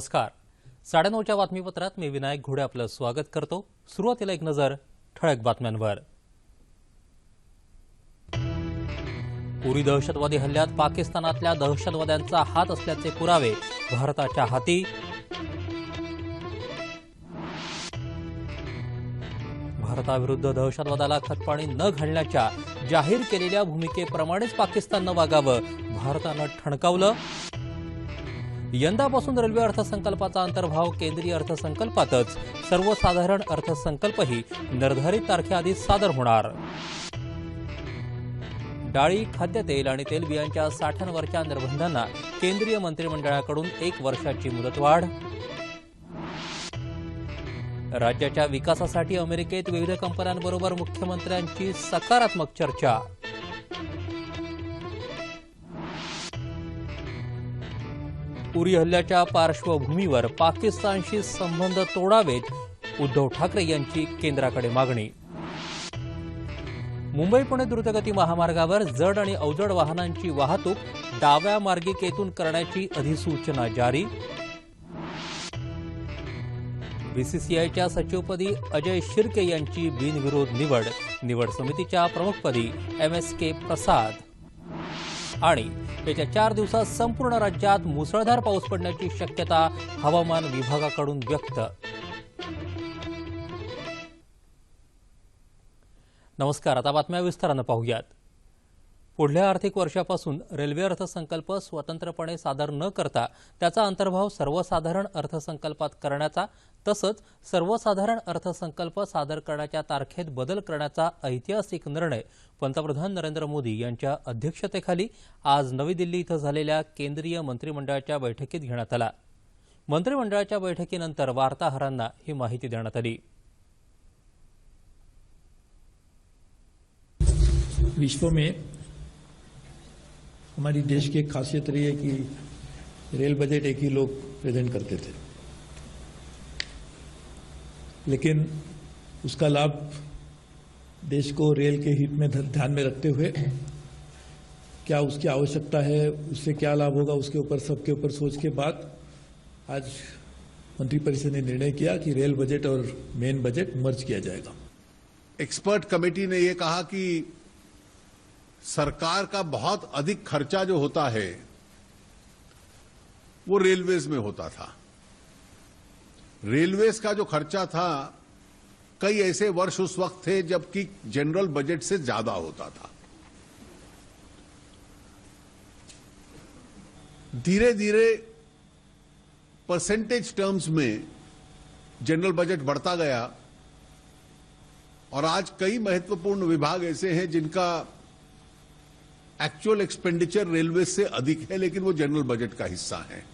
नमस्कार. साडेनऊच्या बातमीपत्रात मी विनायक घोडे आपलं स्वागत करतो. सुरुवातीला एक नजर ठळक बातम्यांवर. उरी दहशतवादी हल्ल्यात पाकिस्तानातल्या दहशतवाद्यांचा हात असल्याचे पुरावे भारताच्या हाती. भारताविरुद्ध दहशतवादाला खतपाणी न घालण्याच्या जाहीर केलेल्या भूमिकेप्रमाणेच पाकिस्ताननं वागावं भारतानं ठणकावलं. यंदापासून रेल्वे अर्थसंकल्पाचा अंतर्भाव केंद्रीय अर्थसंकल्पातच. सर्वसाधारण अर्थसंकल्पही निर्धारित तारखेआधी सादर होणार. डाळी खाद्यतेल आणि तेलबियांच्या साठ्यांवरच्या निर्बंधांना केंद्रीय मंत्रिमंडळाकडून एक वर्षाची मुदतवाढ. राज्याच्या विकासासाठी अमेरिकेत विविध कंपन्यांबरोबर मुख्यमंत्र्यांची सकारात्मक चर्चा. उरी हल्ल्याच्या पार्श्वभूमीवर पाकिस्तानशी संबंध तोडावेत उद्धव ठाकरे यांची केंद्राकडे मागणी. मुंबई पुणे द्रुतगती महामार्गावर जड आणि अवजड वाहनांची वाहतूक डाव्या मार्गिकेतून करण्याची अधिसूचना जारी. बीसीसीआयच्या सचिवपदी अजय शिर्के यांची बिनविरोध निवड निवड समितीच्या प्रमुखपदी एम एस के प्रसाद. आणि येत्या चार दिवसात संपूर्ण राज्यात मुसळधार पाऊस पडण्याची शक्यता हवामान विभागाकडून व्यक्त. नमस्कार आता बातम्या विस्तारानं पाहूयात. पुढल्या आर्थिक वर्षापासून रेल्वे अर्थसंकल्प स्वतंत्रपणे सादर न करता त्याचा अंतर्भाव सर्वसाधारण अर्थसंकल्पात करण्याचा तसंच सर्वसाधारण अर्थसंकल्प सादर करण्याच्या तारखेत बदल करण्याचा ऐतिहासिक निर्णय पंतप्रधान नरेंद्र मोदी यांच्या अध्यक्षतेखाली आज नवी दिल्ली इथं झालेल्या केंद्रीय मंत्रिमंडळाच्या बैठकीत घेण्यात आला. मंत्रिमंडळाच्या बैठकीनंतर वार्ताहरांना ही माहिती देण्यात आली. विश्व में हमारी देश की खासियत रही है कि रेल बजट एक ही लोग प्रेजेंट करते थे। लेकिन उसका लाभ देश को रेल के हित में ध्यान में रखते हुए क्या उसकी आवश्यकता है, उससे क्या लाभ होगा, उसके ऊपर, सबके ऊपर सोच के बाद आज मंत्रिपरिषद ने निर्णय किया कि रेल बजट और मेन बजट मर्ज किया जाएगा। एक्सपर्ट कमेटी ने यह कहा कि सरकार का बहुत अधिक खर्चा जो होता है, वो रेलवेज में होता था। रेलवेज का जो खर्चा था, कई ऐसे वर्ष उस वक्त थे जबकि जनरल बजट से ज़्यादा होता था। धीरे धीरे परसेंटेज टर्म्स में जनरल बजट बढ़ता गया और आज कई महत्वपूर्ण विभाग ऐसे हैं जिनका एक्चुअल एक्सपेंडिचर रेलवे से अधिक है, लेकिन वो जनरल बजट का हिस्सा है।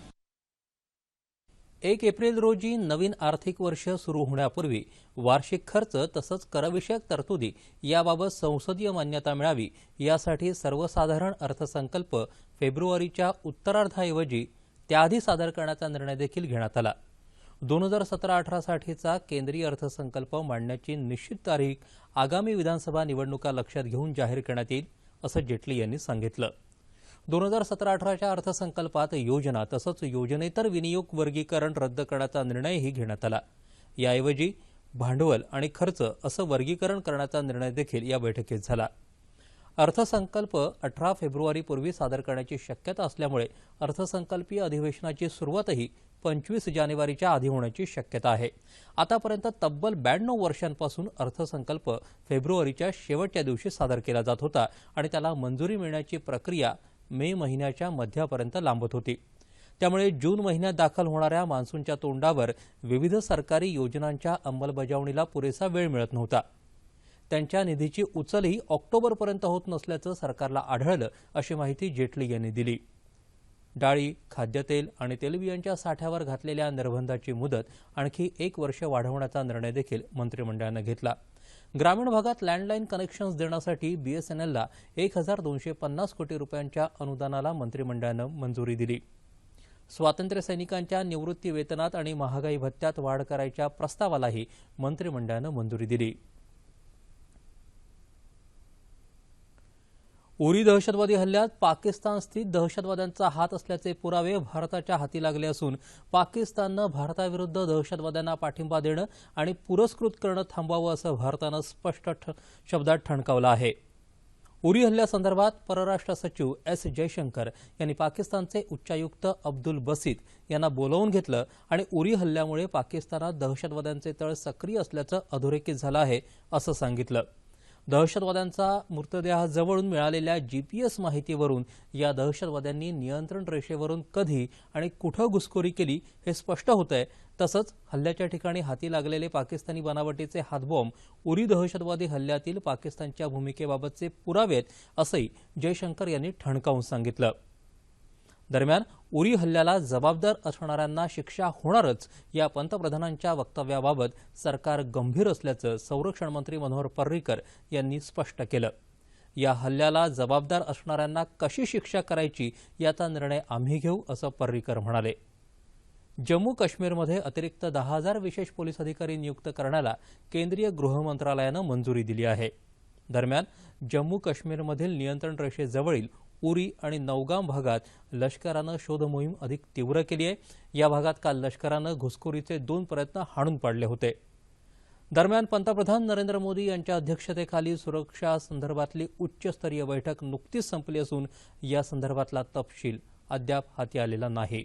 एक एप्रिल रोजी नवीन आर्थिक वर्ष सुरू होण्यापूर्वी वार्षिक खर्च तसंच करविषयक तरतुदी याबाबत संसदीय मान्यता मिळावी यासाठी सर्वसाधारण अर्थसंकल्प फेब्रुवारीच्या उत्तरार्धाऐवजी त्याआधी सादर करण्याचा निर्णय देखील घेण्यात आला. दोन हजार सतरा अठरासाठीचा केंद्रीय अर्थसंकल्प मांडण्याची निश्चित तारीख आगामी विधानसभा निवडणुका लक्षात घेऊन जाहीर करण्यात येईल असं जेटली यांनी सांगितलं. दोन हजार सतरा अठराच्या अर्थसंकल्पात योजना तसंच योजनेतर विनियोग वर्गीकरण रद्द करण्याचा निर्णयही घेण्यात आला. याऐवजी भांडवल आणि खर्च असं वर्गीकरण करण्याचा निर्णय देखील या बैठकीत झाला. अर्थसंकल्प अठरा फेब्रुवारीपूर्वी सादर करण्याची शक्यता असल्यामुळे अर्थसंकल्पीय अधिवेशनाची सुरुवातही पंचवीस जानेवारीच्या आधी होण्याची शक्यता आहे. आतापर्यंत तब्बल ब्याण्णव वर्षांपासून अर्थसंकल्प फेब्रुवारीच्या शेवटच्या दिवशी सादर केला जात होता आणि त्याला मंजुरी मिळण्याची प्रक्रिया मे महिन्याच्या मध्यापर्यंत लांबत होती. त्यामुळे जून महिन्यात दाखल होणाऱ्या मान्सूनच्या तोंडावर विविध सरकारी योजनांच्या अंमलबजावणीला पुरेसा वेळ मिळत नव्हता. त्यांच्या निधीची उचलही ऑक्टोबरपर्यंत होत नसल्याचं सरकारला आढळलं अशी माहिती जेटली यांनी दिली. डाळी खाद्यतेल आणि तेलबियांच्या साठ्यावर घातलेल्या निर्बंधाची मुदत आणखी एक वर्ष वाढवण्याचा निर्णय देखील मंत्रिमंडळानं घेतला. ग्रामीण भागात लँडलाईन कनेक्शन्स देण्यासाठी बीएसएनएलला एक हजार दोनशे पन्नास कोटी रुपयांच्या अनुदानाला मंत्रिमंडळानं मंजुरी दिली. स्वातंत्र्य सैनिकांच्या निवृत्ती वेतनात आणि महागाई भत्त्यात वाढ करायच्या प्रस्तावालाही मंत्रिमंडळानं मंजुरी दिली. उरी दहशतवादी हल्ल्यात पाकिस्तान स्थित दहशतवाद्यांचा हात असल्याचे पुरावे भारताच्या हाती लागले असून पाकिस्ताननं भारताविरुद्ध दहशतवाद्यांना पाठिंबा देणं आणि पुरस्कृत करणं थांबवावं असं भारतानं स्पष्ट ठ- शब्दात ठणकावलं आहे. उरी हल्ल्यासंदर्भात परराष्ट्र सचिव एस जयशंकर यांनी पाकिस्तानचे उच्चायुक्त अब्दुल बसीत यांना बोलावून घेतलं आणि उरी हल्ल्यामुळे पाकिस्तानात दहशतवाद्यांचे तळ सक्रिय असल्याचं अधोरेखित झालं आहे असं सांगितलं. दहशतवाद्यांचा मृतदेहाजवळून मिळालेल्या जीपीएस माहितीवरून या दहशतवाद्यांनी नियंत्रण रेषेवरून कधी आणि कुठं घुसखोरी केली हे स्पष्ट होतंय. तसंच हल्ल्याच्या ठिकाणी हाती लागलेले पाकिस्तानी बनावटीचे हातबॉम्ब उरी दहशतवादी हल्ल्यातील पाकिस्तानच्या भूमिकेबाबतचे पुरावेत असंही जयशंकर यांनी ठणकावून सांगितलं. दरम्यान उरी हल्ल्याला जबाबदार असणाऱ्यांना शिक्षा होणारच या पंतप्रधानांच्या वक्तव्याबाबत सरकार गंभीर असल्याचं संरक्षण मंत्री मनोहर पर्रीकर यांनी स्पष्ट केलं. या हल्ल्याला जबाबदार असणाऱ्यांना कशी शिक्षा करायची याचा निर्णय आम्ही घेऊ असं पर्रीकर म्हणाले. जम्मू काश्मीरमध्ये अतिरिक्त दहा हजार विशेष पोलीस अधिकारी नियुक्त करण्याला केंद्रीय गृहमंत्रालयानं मंजुरी दिली आहे. दरम्यान जम्मू काश्मीरमधील नियंत्रण रेषेजवळील उरी आणि नौगाम भागात लष्करानं शोधमोहीम अधिक तीव्र केली आहे. या भागात काल लष्करानं घुसखोरीचे दोन प्रयत्न हाणून पाडले होते. दरम्यान पंतप्रधान नरेंद्र मोदी यांच्या अध्यक्षतेखाली सुरक्षा संदर्भातली उच्चस्तरीय बैठक नुकतीच संपली असून या संदर्भातला तपशील अद्याप हाती आलेला नाही.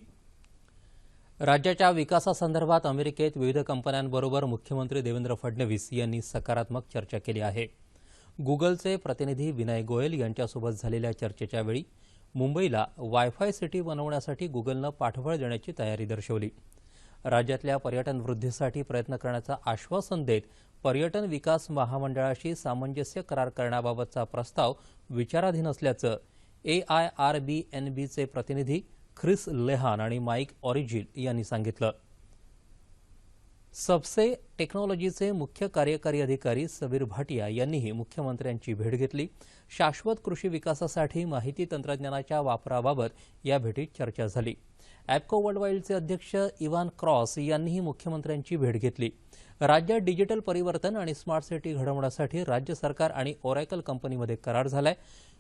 राज्याच्या विकासासंदर्भात अमेरिकेत विविध कंपन्यांबरोबर मुख्यमंत्री देवेंद्र फडणवीस यांनी सकारात्मक चर्चा केली आहे. गुगलचे प्रतिनिधी विनय गोयल यांच्यासोबत झालेल्या चर्चेच्या वेळी मुंबईला वायफाय सिटी बनवण्यासाठी गुगलनं पाठबळ देण्याची तयारी दर्शवली. राज्यातल्या पर्यटन वृद्धीसाठी प्रयत्न करण्याचं आश्वासन देत पर्यटन विकास महामंडळाशी सामंजस्य करार करण्याबाबतचा प्रस्ताव विचाराधीन असल्याचं A I R B N B प्रतिनिधी ख्रिस लेहान आणि माईक ऑरिजिल यांनी सांगितलं. सबसे टेक्नॉलॉजीचे मुख्य कार्यकारी अधिकारी सबीर भाटिया यांनीही मुख्यमंत्र्यांची भेट घेतली. शाश्वत कृषी विकासासाठी माहिती तंत्रज्ञानाच्या वापराबाबत या भेटीत चर्चा झाली. ॲपको वर्ल्ड वाईल्डचे अध्यक्ष इवान क्रॉस यांनीही मुख्यमंत्र्यांची भेट घेतली. राज्यात डिजिटल परिवर्तन आणि स्मार्ट सिटी घडवण्यासाठी राज्य सरकार आणि ओरॅकल कंपनीमध्ये करार झालाय.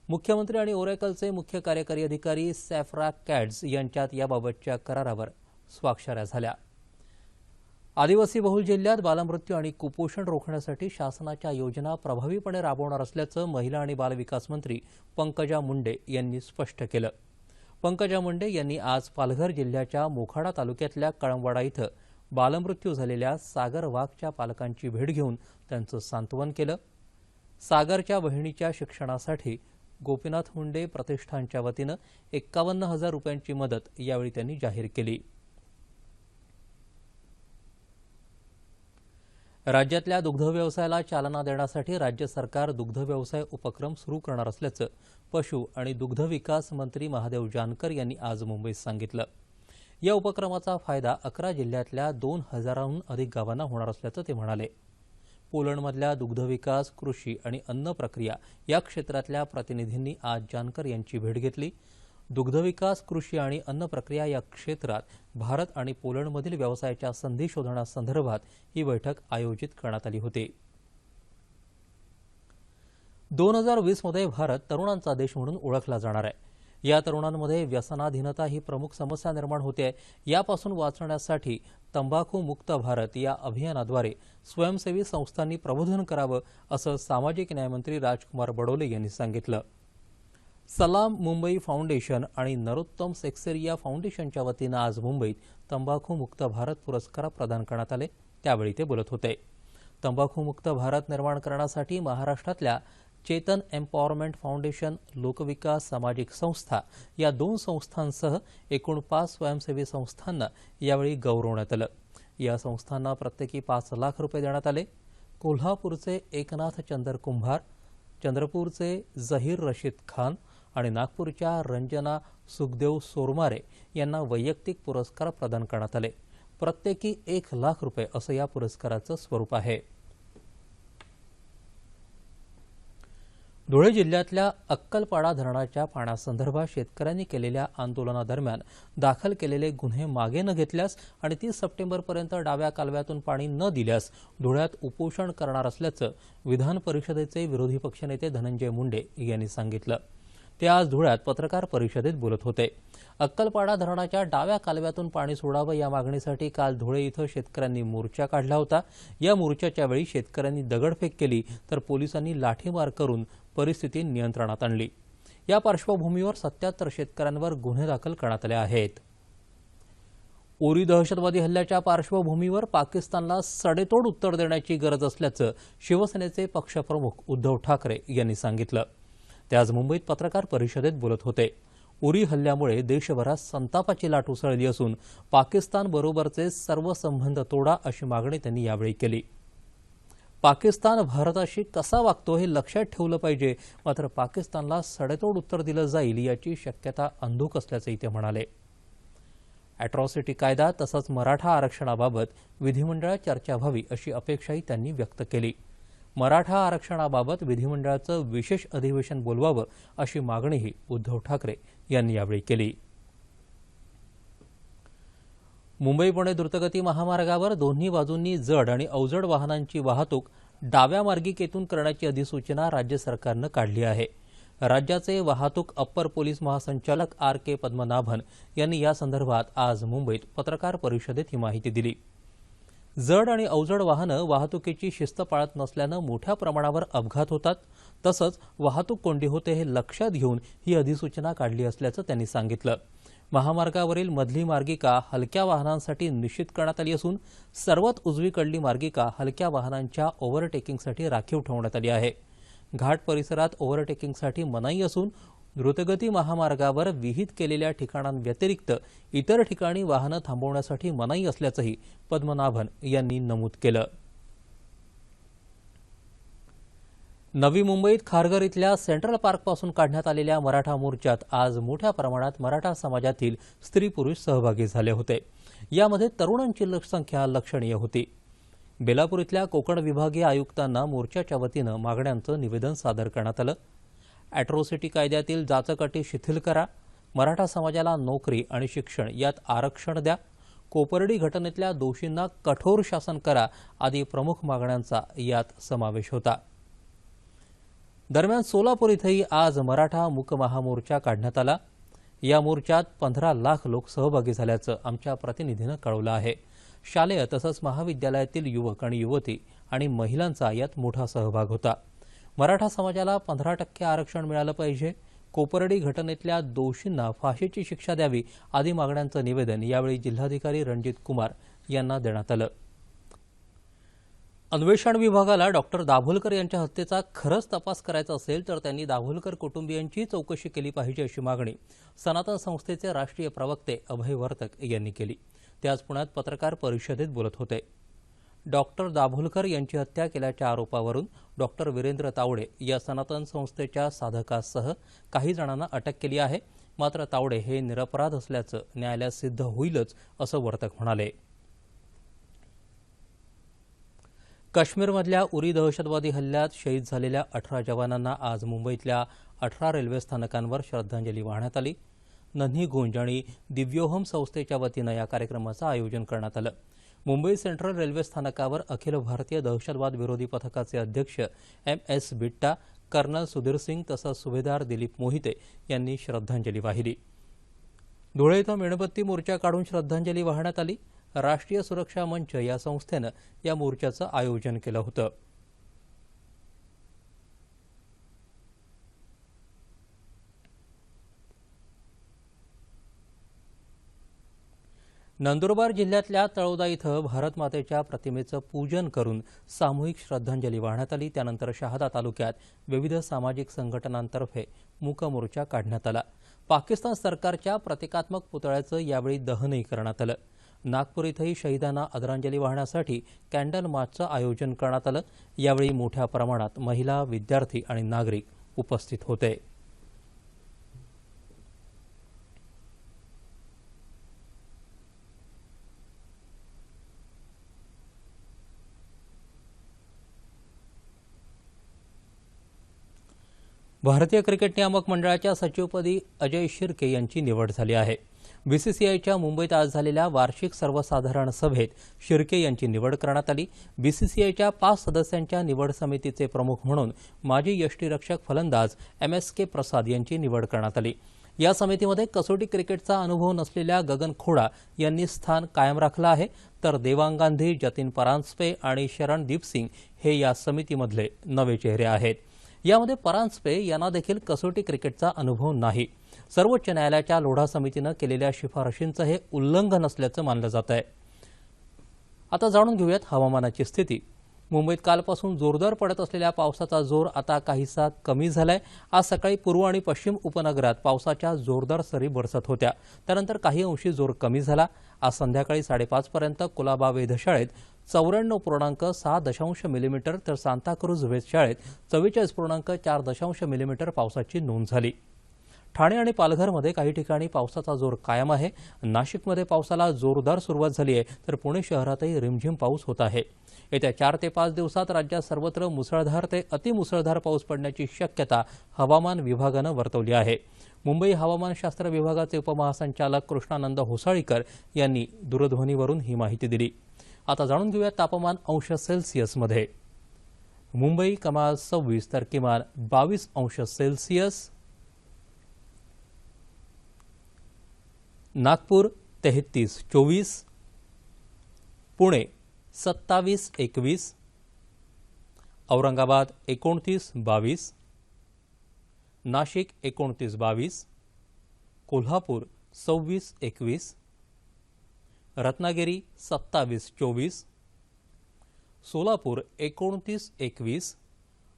मुख्यमंत्री आणि ओरॅकलचे मुख्य कार्यकारी अधिकारी सॅफ्रा कॅड्स यांच्यात याबाबतच्या करारावर स्वाक्षऱ्या झाल्या. आदिवासी बहुल जिल्ह्यात बालमृत्यू आणि कुपोषण रोखण्यासाठी शासनाच्या योजना प्रभावीपणे राबवणार असल्याचं महिला आणि बालविकास मंत्री पंकजा मुंडे यांनी स्पष्ट केलं. पंकजा मुंडे यांनी आज पालघर जिल्ह्याच्या मोखाडा तालुक्यातल्या कळंबवाडा इथं बालमृत्यू झालेल्या सागर वाघच्या पालकांची भेट घेऊन त्यांचं सांत्वन केलं. सागरच्या बहिणीच्या शिक्षणासाठी गोपीनाथ मुंडे प्रतिष्ठानच्या वतीनं एक्कावन्न हजार रुपयांची मदत यावेळी त्यांनी जाहीर केली. राज्यातल्या दुग्धव्यवसायाला चालना देण्यासाठी राज्य सरकार दुग्धव्यवसाय उपक्रम सुरू करणार असल्याचं पशु आणि दुग्धविकास मंत्री महादेव जानकर यांनी आज मुंबईत सांगितलं. या उपक्रमाचा फायदा अकरा जिल्ह्यातल्या दोन हजारांहून अधिक गावांना होणार असल्याचं ते म्हणाले. पोलंडमधल्या दुग्धविकास कृषी आणि अन्न प्रक्रिया या क्षेत्रातल्या प्रतिनिधींनी आज जानकर यांची भेट घेतली. दुग्धविकास कृषी आणि अन्न प्रक्रिया या क्षेत्रात भारत आणि पोलंडमधील व्यवसायाच्या संधी शोधण्यासंदर्भात ही बैठक आयोजित करण्यात आली होती. दोन हजार वीसमध्ये भारत तरुणांचा देश म्हणून ओळखला जाणार आहे. या तरुणांमध्ये व्यसनाधीनता ही प्रमुख समस्या निर्माण होते. आहे यापासून वाचण्यासाठी तंबाखू मुक्त भारत या अभियानाद्वारे स्वयंसेवी संस्थांनी प्रबोधन करावं असं सामाजिक न्यायमंत्री राजकुमार बडोले यांनी सांगितलं. सलाम मुंबई फाउंडेशन आणि नरोत्तम सेक्सेरिया फाउंडेशनच्या वतीनं आज मुंबईत तंबाखू मुक्त भारत पुरस्कार प्रदान करण्यात आले. त्यावेळी ते बोलत होते. तंबाखू मुक्त भारत निर्माण करण्यासाठी महाराष्ट्रातल्या चेतन एम्पॉवरमेंट फाउंडेशन लोकविकास सामाजिक संस्था या दोन संस्थांसह एकूण पाच स्वयंसेवी संस्थांना यावेळी गौरवण्यात आलं. या संस्थांना प्रत्येकी पाच लाख रुपये देण्यात आले. कोल्हापूरचे एकनाथ चंदर कुंभार चंद्रपूरचे झहीर रशीद खान आणि नागपूरच्या रंजना सुखदेव सोरमारे यांना वैयक्तिक पुरस्कार प्रदान करण्यात आले. प्रत्येकी एक लाख रुपये असं या पुरस्काराचं स्वरूप आहे. धुळे जिल्ह्यातल्या अक्कलपाडा धरणाच्या पाण्यासंदर्भात शेतकऱ्यांनी केलेल्या आंदोलनादरम्यान दाखल केलेले गुन्हे मागे न घेतल्यास आणि तीस सप्टेंबरपर्यंत डाव्या कालव्यातून पाणी न दिल्यास धुळ्यात उपोषण करणार असल्याचं विधान परिषदेचे विरोधी पक्षनेते धनंजय मुंडे यांनी सांगितलं. ते आज धुळ्यात पत्रकार परिषदेत बोलत होते. अक्कलपाडा धरणाच्या डाव्या कालव्यातून पाणी सोडावं या मागणीसाठी काल धुळे इथं शेतकऱ्यांनी मोर्चा काढला होता. या मोर्चाच्या वेळी शेतकऱ्यांनी दगडफेक केली तर पोलिसांनी लाठीमार करून परिस्थिती नियंत्रणात आणली. या पार्श्वभूमीवर सत्याहत्तर शेतकऱ्यांवर गुन्हे दाखल करण्यात आले आहेत. उरी दहशतवादी हल्ल्याच्या पार्श्वभूमीवर पाकिस्तानला सडेतोड उत्तर देण्याची गरज असल्याचं शिवसेनेचे पक्षप्रमुख उद्धव ठाकरे यांनी सांगितलं. ते आज मुंबईत पत्रकार परिषदेत बोलत होते. उरी हल्ल्यामुळे देशभरात संतापाची लाट उसळली असून पाकिस्तानबरोबरचे सर्व संबंध तोडा अशी मागणी त्यांनी यावेळी केली. पाकिस्तान भारताशी कसा वागतो हे लक्षात ठेवलं पाहिजे मात्र पाकिस्तानला सडेतोड उत्तर दिलं जाईल याची शक्यता अंधुक असल्याचंही ते म्हणाले. अॅट्रॉसिटी कायदा तसंच मराठा आरक्षणाबाबत विधिमंडळात चर्चा व्हावी अशी अपेक्षाही त्यांनी व्यक्त केली. मराठा आरक्षणाबाबत विधिमंडळाचं विशेष अधिवेशन बोलवावं अशी मागणीही उद्धव ठाकरे यांनी यावेळी केली. मुंबई पुणे द्रुतगती महामार्गावर दोन्ही बाजूंनी जड आणि अवजड वाहनांची वाहतूक डाव्या मार्गिकेतून करण्याची अधिसूचना राज्य सरकारनं काढली आहे. राज्याचे वाहतूक अप्पर पोलीस महासंचालक आर के पद्मनाभन यांनी या संदर्भात आज मुंबईत पत्रकार परिषदेत ही माहिती दिली. जड आणि अवजड वाहनं वाहतुकीची शिस्त पाळत नसल्यानं मोठ्या प्रमाणावर अपघात होतात. तसंच वाहतूक कोंडी होते हे लक्षात घेऊन ही अधिसूचना काढली असल्याचं त्यांनी सांगितलं. महामार्गावरील मधली मार्गिका हलक्या वाहनांसाठी निश्चित करण्यात आली असून सर्वात उजवीकडली मार्गिका हलक्या वाहनांच्या ओव्हरटेकिंगसाठी राखीव ठेवण्यात आली आहे. घाट परिसरात ओव्हरटेकिंगसाठी मनाई असून द्रुतगती महामार्गावर विहित केलेल्या ठिकाणांव्यतिरिक्त इतर ठिकाणी वाहनं थांबवण्यासाठी मनाई असल्याचंही पद्मनाभन यांनी नमूद केलं. नवी मुंबईत खारघर इथल्या सेंट्रल पार्कपासून काढण्यात आलेल्या मराठा मोर्चात आज मोठ्या प्रमाणात मराठा समाजातील स्त्री पुरुष सहभागी झाले होते. यामध्ये तरुणांची संख्या लक्षणीय होती. बेलापूर इथल्या कोकण विभागीय आयुक्तांना मोर्चाच्या वतीनं मागण्यांचं निवेदन सादर करण्यात आलं. ॲट्रोसिटी कायद्यातील जाचकटी शिथिल करा. मराठा समाजाला नोकरी आणि शिक्षण यात आरक्षण द्या. कोपर्डी घटनेतल्या दोषींना कठोर शासन करा आदी प्रमुख मागण्यांचा यात समावेश होता. दरम्यान सोलापूर इथंही आज मराठा मूक महामोर्चा काढण्यात आला. या मोर्चात पंधरा लाख लोक सहभागी झाल्याचं आमच्या प्रतिनिधीनं कळवलं आहे. शालेय तसंच महाविद्यालयातील युवक आणि युवती आणि महिलांचा यात मोठा सहभाग होता. मराठा समाजाला पंधरा टक्के आरक्षण मिळालं पाहिजे. कोपर्डी घटनेतल्या दोषींना फाशीची शिक्षा द्यावी आदी मागण्यांचं निवेदन यावेळी जिल्हाधिकारी रणजित कुमार यांना देण्यात आलं. अन्वेषण विभागाला डॉक्टर दाभोलकर यांच्या हत्येचा खरंच तपास करायचा असेल तर त्यांनी दाभोलकर कुटुंबियांची चौकशी केली पाहिजे अशी मागणी सनातन संस्थेचे राष्ट्रीय प्रवक्ते अभय वर्तक यांनी केली. ते आज पुण्यात पत्रकार परिषदेत बोलत होते. डॉक्टर दाभोलकर यांची हत्या केल्याच्या आरोपावरून डॉक्टर वीरेंद्र तावडे या सनातन संस्थेच्या साधकासह काही जणांना अटक केली आहे. मात्र तावडे हे निरपराध असल्याचं न्यायालयात सिद्ध होईलच असं वर्तक म्हणाले. काश्मीरमधल्या उरी दहशतवादी हल्ल्यात शहीद झालेल्या अठरा जवानांना आज मुंबईतल्या अठरा रेल्वे स्थानकांवर श्रद्धांजली वाहण्यात आली. नन्ही गुंज आणि दिव्योहम संस्थेच्या वतीनं या कार्यक्रमाचं आयोजन करण्यात आलं. मुंबई सेंट्रल रेल्वे स्थानकावर अखिल भारतीय दहशतवाद विरोधी पथकाचे अध्यक्ष M S Bitta colonel Sudhir Singh तसंच सुभेदार दिलीप मोहिते यांनी श्रद्धांजली वाहिली. धुळे इथं मेणबत्ती मोर्चा काढून श्रद्धांजली वाहण्यात आली. राष्ट्रीय सुरक्षा मंच या संस्थेनं या मोर्चाचं आयोजन केलं होतं. नंदुरबार जिल्ह्यातल्या तळोदा इथं भारतमातेच्या प्रतिमेचं पूजन करून सामूहिक श्रद्धांजली वाहण्यात आली. त्यानंतर शहादा तालुक्यात विविध सामाजिक संघटनांतर्फे मूकमोर्चा काढण्यात आला. पाकिस्तान सरकारच्या प्रतिकात्मक पुतळ्याचं यावेळी दहनही करण्यात आलं. नागपूर इथंही शहीदांना आदरांजली वाहण्यासाठी कॅन्डल मार्चचं आयोजन करण्यात आलं. यावेळी मोठ्या प्रमाणात महिला विद्यार्थी आणि नागरिक उपस्थित होते. भारतीय क्रिकेट नियामक मंडळाच्या सचिवपदी अजय शिर्के यांची निवड झाली आहे. बीसीसीआयच्या मुंबईत आज झालेल्या वार्षिक सर्वसाधारण सभेत शिर्के यांची निवड करण्यात आली. बीसीसीआयच्या पाच सदस्यांच्या निवड समितीचे प्रमुख म्हणून माजी यष्टीरक्षक फलंदाज एम एस के प्रसाद यांची निवड करण्यात आली. या समितीमध्ये कसोटी क्रिकेटचा अनुभव नसलेल्या गगन खोडा यांनी स्थान कायम राखलं आहे. तर देवांग गांधी जतीन परांजपे आणि शरण दीपसिंग हे या समितीमधले नवे चेहरे आहेत. यामध्ये परांजपे यांना देखील कसोटी क्रिकेटचा अनुभव नाही. सर्वोच्च न्यायालयाच्या लोढा समितीनं केलेल्या शिफारशींचं हे उल्लंघन असल्याचं मानलं जात आहे आता जाणून घेऊयात हवामानाची स्थिती. मुंबईत कालपासून जोरदार पडत असलेल्या पावसाचा जोर आता काहीसा कमी झालाय. आज सकाळी पूर्व आणि पश्चिम उपनगरात पावसाच्या जोरदार सरी बरसत होत्या. त्यानंतर काही अंशी जोर कमी झाला. आज संध्याकाळी साडेपाचपर्यंत कुलाबा वेधशाळेत चौऱ्याण्णव पूर्णांक सहा दशांश मिलीमीटर तर सांताक्रूज वेधशाळेत चव्वेचाळीस पूर्णांक चार दशांश मिलीमीटर पावसाची नोंद झाली. ठाणे आणि पालघरमध्ये काही ठिकाणी पावसाचा जोर कायम आहे. नाशिकमध्ये पावसाला जोरदार सुरुवात झाली आहे तर पुणे शहरातही रिमझिम पाऊस होत आहे. येत्या चार ते पाच दिवसात राज्यात सर्वत्र मुसळधार ते अतिमुसळधार पाऊस पडण्याची शक्यता हवामान विभागानं वर्तवली आहे. मुंबई हवामानशास्त्र विभागाचे उपमहासंचालक कृष्णानंद होसाळीकर यांनी दूरध्वनीवरून ही माहिती दिली. आता जाणून घेऊया तापमान अंश सेल्सिअसमध्ये मुंबई कमाल सव्वीस तर किमान बावीस अंश सेल्सिअस नागपूर तेहतीस चोवीस. पुणे सत्तावीस एकवीस. औरंगाबाद एकोणतीस बावीस. नाशिक एकोणतीस बावीस. कोल्हापूर सव्वीस एकवीस. रत्नागिरी सत्तावीस चोवीस सोलापूर एकोणतीस एकवीस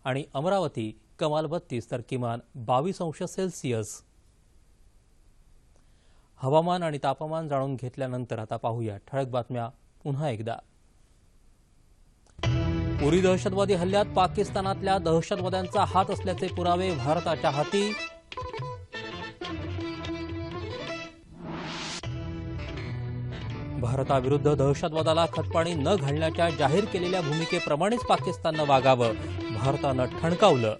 आणि अमरावती कमाल बत्तीस तर किमान बावीस अंश सेल्सिअस. हवामान आणि तापमान जाणून घेतल्यानंतर आता पाहूया ठळक बातम्या पुन्हा एकदा. उरी दहशतवादी हल्ल्यात पाकिस्तानातल्या दहशतवाद्यांचा हात असल्याचे पुरावे भारताच्या हाती. भारताविरुद्ध दहशतवादाला खतपाणी न घालण्याच्या जाहीर केलेल्या भूमिकेप्रमाणेच पाकिस्ताननं वागावं भारतानं ठणकावलं.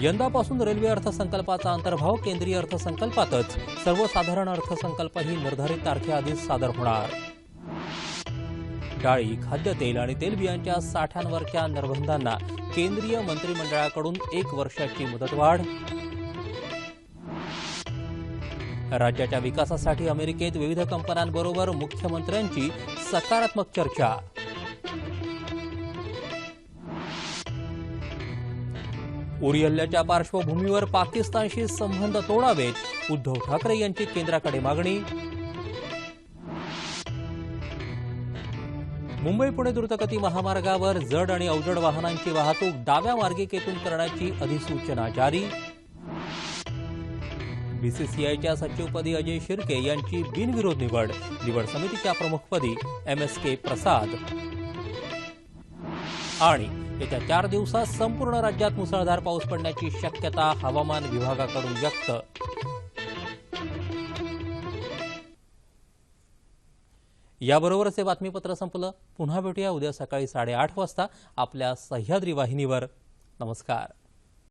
यंदापासून रेल्वे अर्थसंकल्पाचा अंतर्भाव केंद्रीय अर्थसंकल्पातच. सर्वसाधारण अर्थसंकल्पही निर्धारित तारखेआधीच सादर होणार. डाळी खाद्यतेल आणि तेलबियांच्या साठ्यांवरच्या निर्बंधांना केंद्रीय मंत्रिमंडळाकडून एक वर्षाची मुदतवाढ. राज्याच्या विकासासाठी अमेरिकेत विविध कंपन्यांबरोबर मुख्यमंत्र्यांची सकारात्मक चर्चा. उरी हल्ल्याच्या पार्श्वभूमीवर पाकिस्तानशी संबंध तोडावेत उद्धव ठाकरे यांची केंद्राकडे मागणी. मुंबई पुणे द्रुतगती महामार्गावर जड आणि अवजड वाहनांची वाहतूक डाव्या मार्गिकेतून करण्याची अधिसूचना जारी. बीसीसीआयच्या सचिवपदी अजय शिर्के यांची बिनविरोध निवड. निवड समितीच्या प्रमुखपदी एम एस के प्रसाद. आणि येत्या चार दिवसात संपूर्ण राज्यात मुसळधार पाऊस पडण्याची शक्यता हवामान विभागाकडून व्यक्त. याबरोबरच हे बातमीपत्र संपलं. पुन्हा भेटूया उद्या सकाळी साडेआठ वाजता आपल्या सह्याद्री वाहिनीवर. नमस्कार.